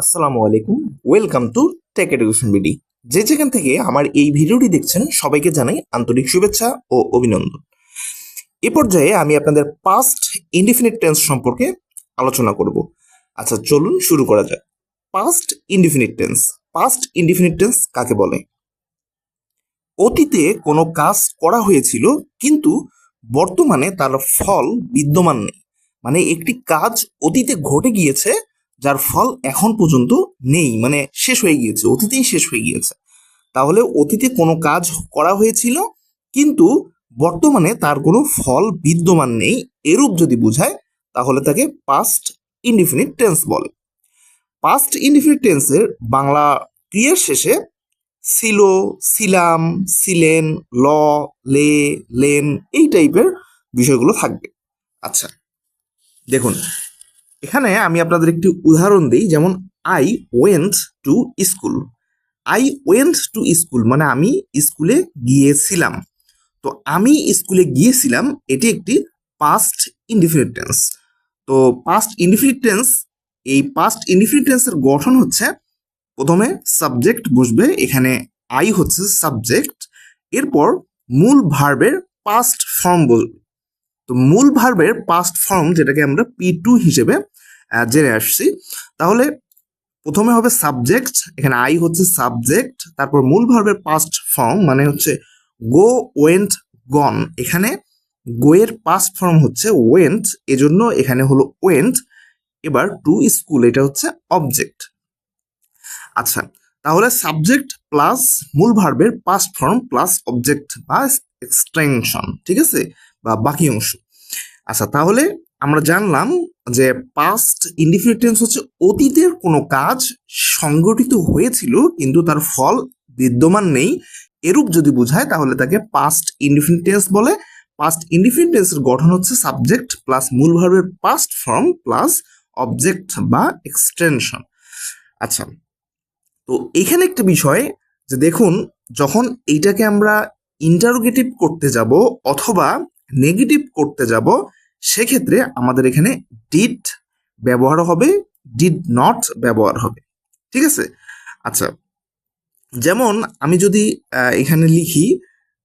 আসসালামু আলাইকুম। Welcome to tech education BD যে যেখান থেকে আমার এই ভিডিওটি দেখছেন, সবাইকে জানাই আন্তরিক শুভেচ্ছা ও অভিনন্দন। এ পর্যায়ে আমি আপনাদের পাস্ট ইনডিফিনিট টেন্স সম্পর্কে আলোচনা করব। আচ্ছা চলুন শুরু করা যাক। Past indefinite tense past indefinite tense কাকে বলে? অতীতে কোনো কাজ করা হয়েছিল, কিন্তু বর্তমানে তার ফল বিদ্যমান নেই। মানে একটি কাজ অতীতে ঘটে গিয়েছে যার ফল এখন পর্যন্ত নেই মানে শেষ হয়ে গিয়েছে, অতীতেই শেষ হয়ে গিয়েছে। তাহলে অতীতে কোনো কাজ করা হয়েছিল, কিন্তু বর্তমানে তার কোনো ফল বিদ্যমান নেই। এরূপ যদি বোঝায়, তাহলে তাকে পাস্ট ইনডিফিনিট টেন্স বলে। পাস্ট ইনডিফিনিট টেন্সের বাংলা ক্রিয়ার শেষে ছিল, ছিলাম, ছিলেন, ল, লে, লেন, এই টাইপের বিষয়গুলো থাকবে। আচ্ছা দেখুন এখানে আমি আপনাদের একটি উদাহরণ দিই, যেমন I went to school I went to school মানে আমি স্কুলে গিয়েছিলাম। তো আমি স্কুলে গিয়েছিলাম, এটি একটি পাস্ট ইনডিফিনিট টেন্স তো পাস্ট ইনডিফিনিট টেন্স এই পাস্ট ইনডিফিনিট টেন্সের গঠন হচ্ছে, প্রথমে সাবজেক্ট বসবে, এখানে আই হচ্ছে সাবজেক্ট এরপর মূল ভার্বের পাস্ট ফর্ম তো মূল ভার্বের পাস্ট ফর্ম যেটাকে আমরা পি টু হিসেবে জেনে আসছি। তাহলে প্রথমে হবে সাবজেক্ট এখানে আই হচ্ছে সাবজেক্ট তারপর মূল ভার্বের পাস্ট ফর্ম মানে হচ্ছে গো ওয়েন্ট গন এখানে গোয়ের পাস্ট ফর্ম হচ্ছে ওয়েন্ট এজন্য এখানে হলো ওয়েন্ট এবার টু স্কুল এটা হচ্ছে অবজেক্ট আচ্ছা তাহলে সাবজেক্ট প্লাস মূল ভার্বের পাস্ট ফর্ম প্লাস অবজেক্ট বা এক্সটেনশন ঠিক আছে? বা বাকি অংশ। আচ্ছা তাহলে আমরা জানলাম যে পাস্ট ইনডিফিনিট টেন্স হচ্ছে অতীতের কোনো কাজ সংগঠিত হয়েছিল, কিন্তু তার ফল বিদ্যমান নেই। এরূপ যদি বোঝায়, তাহলে তাকে পাস্ট ইনডিফিনিট টেন্স বলে। পাস্ট ইনডিফিনিট টেন্সের গঠন হচ্ছে সাবজেক্ট প্লাস মূল ভার্বের পাস্ট ফর্ম প্লাস অবজেক্ট বা এক্সটেনশন আচ্ছা তো এখানে একটা বিষয় যে দেখুন, যখন এইটাকে আমরা ইন্টারোগেটিভ করতে যাব, অথবা নেগেটিভ করতে যাব, সেক্ষেত্রে আমাদের এখানে ডিড ব্যবহার হবে ডিড নট ব্যবহার হবে। ঠিক আছে? আচ্ছা যেমন আমি যদি এখানে লিখি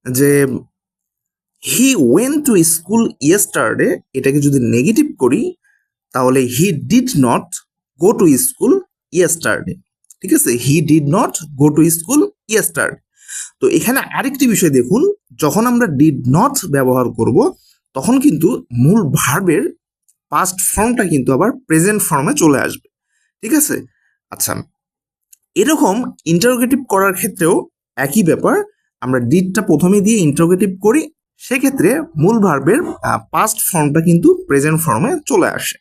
যে he went to school yesterday এটাকে যদি নেগেটিভ করি, তাহলে he did not go to school yesterday ঠিক আছে? He did not go to school yesterday তো এখানে আরেকটি বিষয় দেখুন, যখন আমরা ডিড নট ব্যবহার করব, তখন কিন্তু মূল ভার্বের পাস্ট ফর্মটা কিন্তু আবার প্রেজেন্ট ফর্মে চলে আসবে। ঠিক আছে? আচ্ছা এরকম ইন্টারোগেটিভ করার ক্ষেত্রেও একই ব্যাপার। আমরা ডিডটা প্রথমে দিয়ে ইন্টারোগেটিভ করি, সেক্ষেত্রে মূল ভার্বের পাস্ট ফর্মটা কিন্তু প্রেজেন্ট ফর্মে চলে আসে।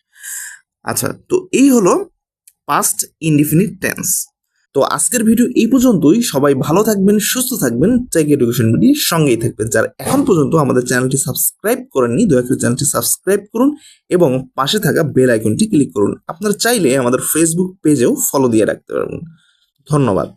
আচ্ছা তো এই হলো পাস্ট ইনডিফিনিট টেন্স তো আজকের ভিডিও এই পর্যন্তই। সবাই ভালো থাকবেন, সুস্থ থাকবেন। টেক এডুকেশন ভিডিওর সঙ্গেই থাকবেন। যারা এখন পর্যন্ত আমাদের চ্যানেলটি সাবস্ক্রাইব করেননি, দয়া করে চ্যানেলটি সাবস্ক্রাইব করুন এবং পাশে থাকা বেল আইকনটি ক্লিক করুন। আপনারা চাইলে আমাদের ফেসবুক পেজেও ফলো দিয়ে রাখতে পারবেন। ধন্যবাদ।